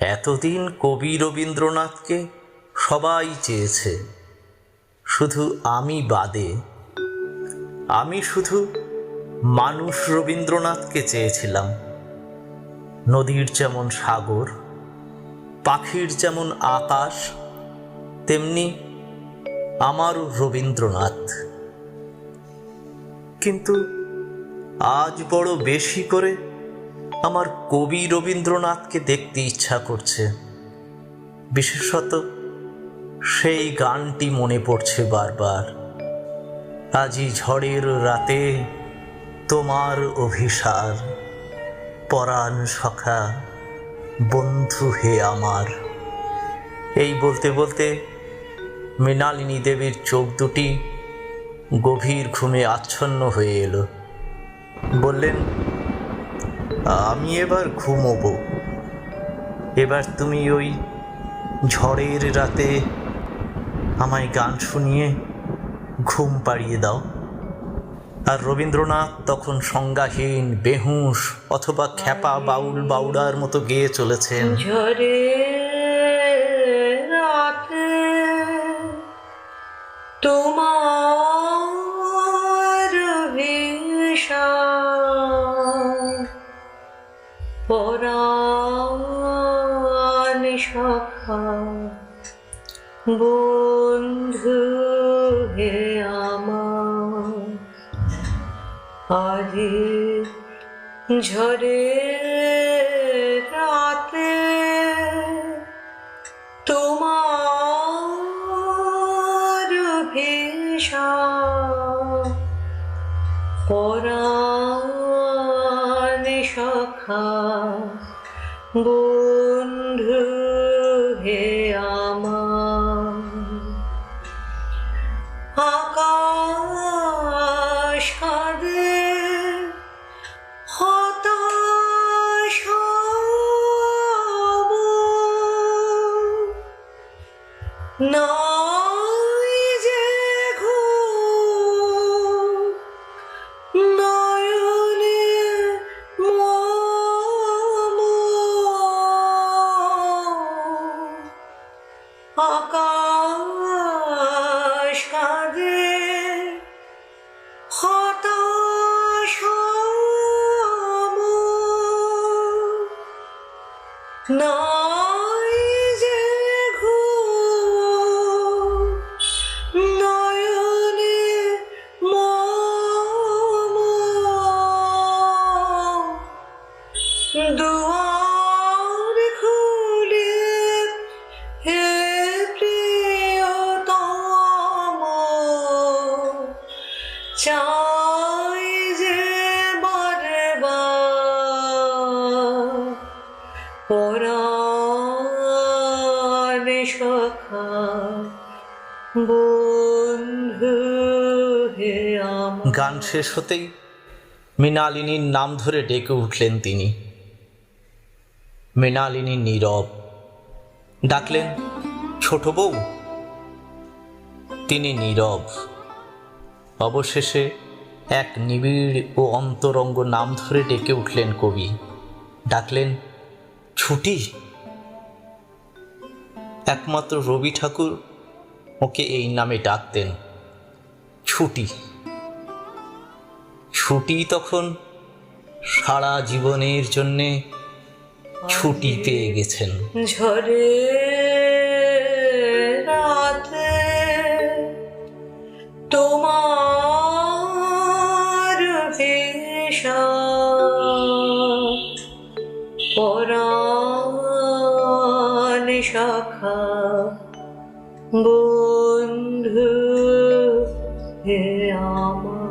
এতদিন কবি রবীন্দ্রনাথকে সবাই চেয়েছে, শুধু আমি বাদে। আমি শুধু মানুষ রবীন্দ্রনাথকে চেয়েছিলাম। নদীর যেমন সাগর, পাখির যেমন আকাশ, তেমনি আমারও রবীন্দ্রনাথ। কিন্তু আজ বড় বেশি করে আমার কবি রবীন্দ্রনাথকে দেখতে ইচ্ছা করছে। বিশেষত সেই গানটি মনে পড়ছে বারবার। আজি ঝড়ের রাতে তোমার অভিসার, পরাণ সখা, বন্ধু হে আমার। এই বলতে বলতে মৃণালিনী দেবীর চোখ দুটি গভীর ঘুমে আচ্ছন্ন হয়ে এলো। বললেন আমি এবার ঘুমোবো। এবার তুমি ওই ঝড়ের রাতে আমায় গান শুনিয়ে ঘুম পাড়িয়ে দাও। আর রবীন্দ্রনাথ তখন সংজ্ঞাহীন, বেহুশ অথবা খ্যাপা বাউল বাউড়ার মতো গেয়ে চলেছেন। ঝরে পরাণ সখা বন্ধু হে আমার। ঝরে রাতে তোমার ভেষা পরাণ বন্ধু হে আমার হতাশ হব। আকাশ কাঁদে হতাশ। নাই যে ঘুম, নয়নে চাই যে বারবার বন্ধু গান শেষ হতেই মৃণালিনীর নাম ধরে ডেকে উঠলেন তিনি। মৃণালিনী নীরব ডাকলেন, ছোট বউ। তিনি নীরব। অবশেষে এক নিবিড় ও অন্তরঙ্গ নাম ধরে ডেকে উঠলেন কবি। ডাকলেন ছুটি? একমাত্র রবি ঠাকুর ওকে এই নামে ডাকতেন ছুটি। ছুটি তখন সারা জীবনের জন্যে ছুটি পেয়ে গেছেন। ঝরে রাতে পরাণ শাখা। বন্ধু হে আমার